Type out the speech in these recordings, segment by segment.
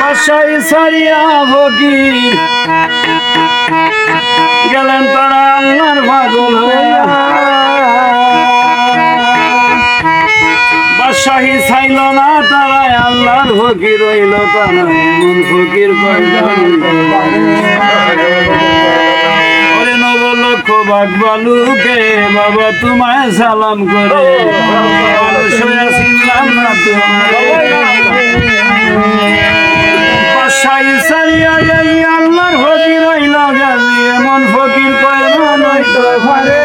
বাসাই সারিয়া ফকির গেলেন তারা আল্লাহর পাগল হইয়া। চাইল না তারা আল্লাহর ফকির রইল তারা এমন ফকির নবলক্ষ বাঘ বালুকে বাবা তোমায় সালাম করে। এই আল্লাহর ফকির রইল গাজি এমন ফকির কয় না নয়তো পারে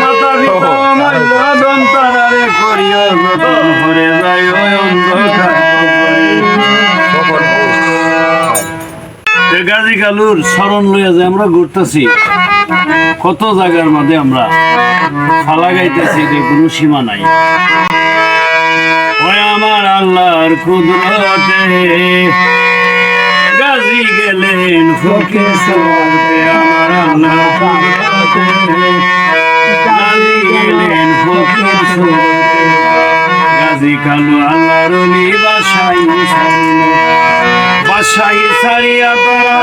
মাতা পিতা অমূল্য দন্তারে করিও যতন ভরে যায় ওই অন্ধকার গাজী কালুর স্মরণ লইয়া যে আমরা ঘুরতেছি কত জায়গার মধ্যে আমরা ফালা গাইতেছি যে কোনো সীমা নাই। ওই আমার আল্লাহর কুদরতে। গাজী গেলেন ফকির সওয়ালতে আমার আল্লাহর কুদরতে। গাজী গেলেন ফকির সওয়ালতে গাজী কালু আল্লাহর অলি বাসাই ছাড়িল। বাসাই ছাড়িয়া তারা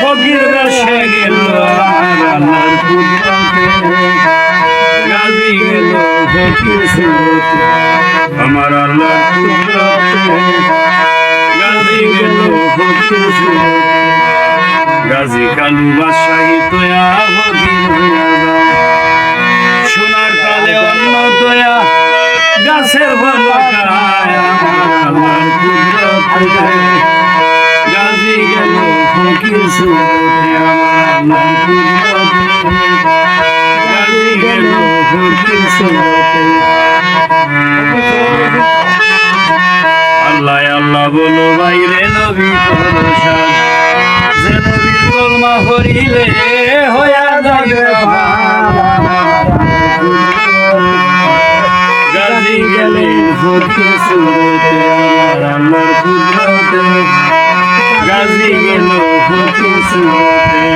ফকির বেশে গেল আমার আল্লাহর কুদরতে। গাজী গেল ফকির সওয়ালতে আমার আল্লাহ। গাজী গেল গাজী কালু বাসাই তোয়া। সোনার তালে অন্য দয়া, গাছের ভালো আমার গাজী গেল ফকির সওয়ালতে আমার গাজী গেল ফকির সওয়ালতে আল্লাহ আল্লাহ বলো বাইরে নবী পরশাদ যে নবীর কলমা হরিলে হইয়া যাবে গাজী গেলেন ফকির সুরতে আমার আল্লাহর কুদরতে। গাজী গেল ফকির সুরতে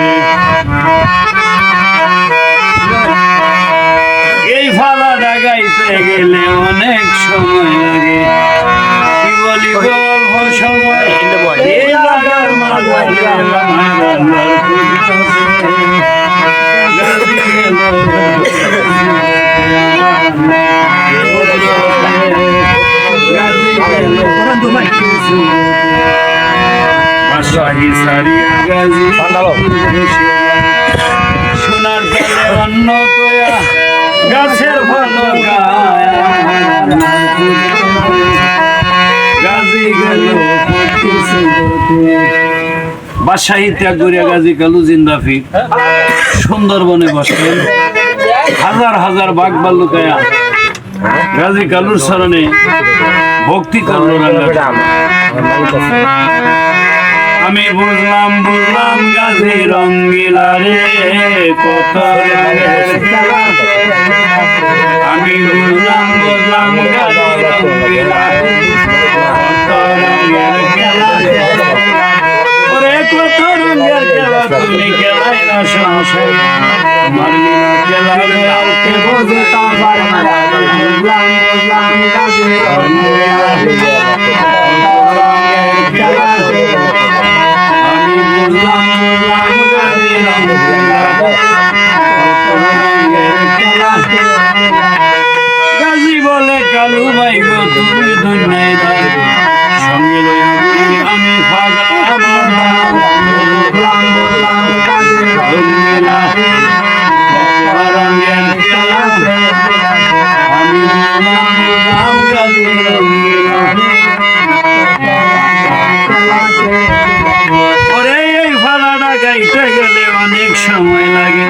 বাসাহি ত্যাগ করিয়া গাজী কালু জিন্দাফি সুন্দরবনে বসলেন হাজার হাজার বাঘ বাল্লুকায়া গাজী কালুর স্মরণে ভক্তি করল আমি বুঝলাম বুঝলাম গাজী রঙ্গিলা রে কত আমি বুঝলাম বুঝলাম গাজী রঙ্গিলা কত রঙের খেলা। ওরে কত রঙের খেলা তুমি খেলাই না সংসার খেলা কাউকে বোঝে তা পারে না। কালু ভাই গো তুমি দুনিয়ায় সঙ্গে লইয়া আমি পাগলা মরা সময় লাগে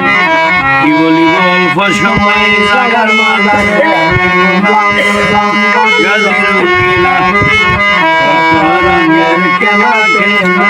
কি বলিব অল্প সময় জাগার মালা গাজী রঙের খেলা খেলা।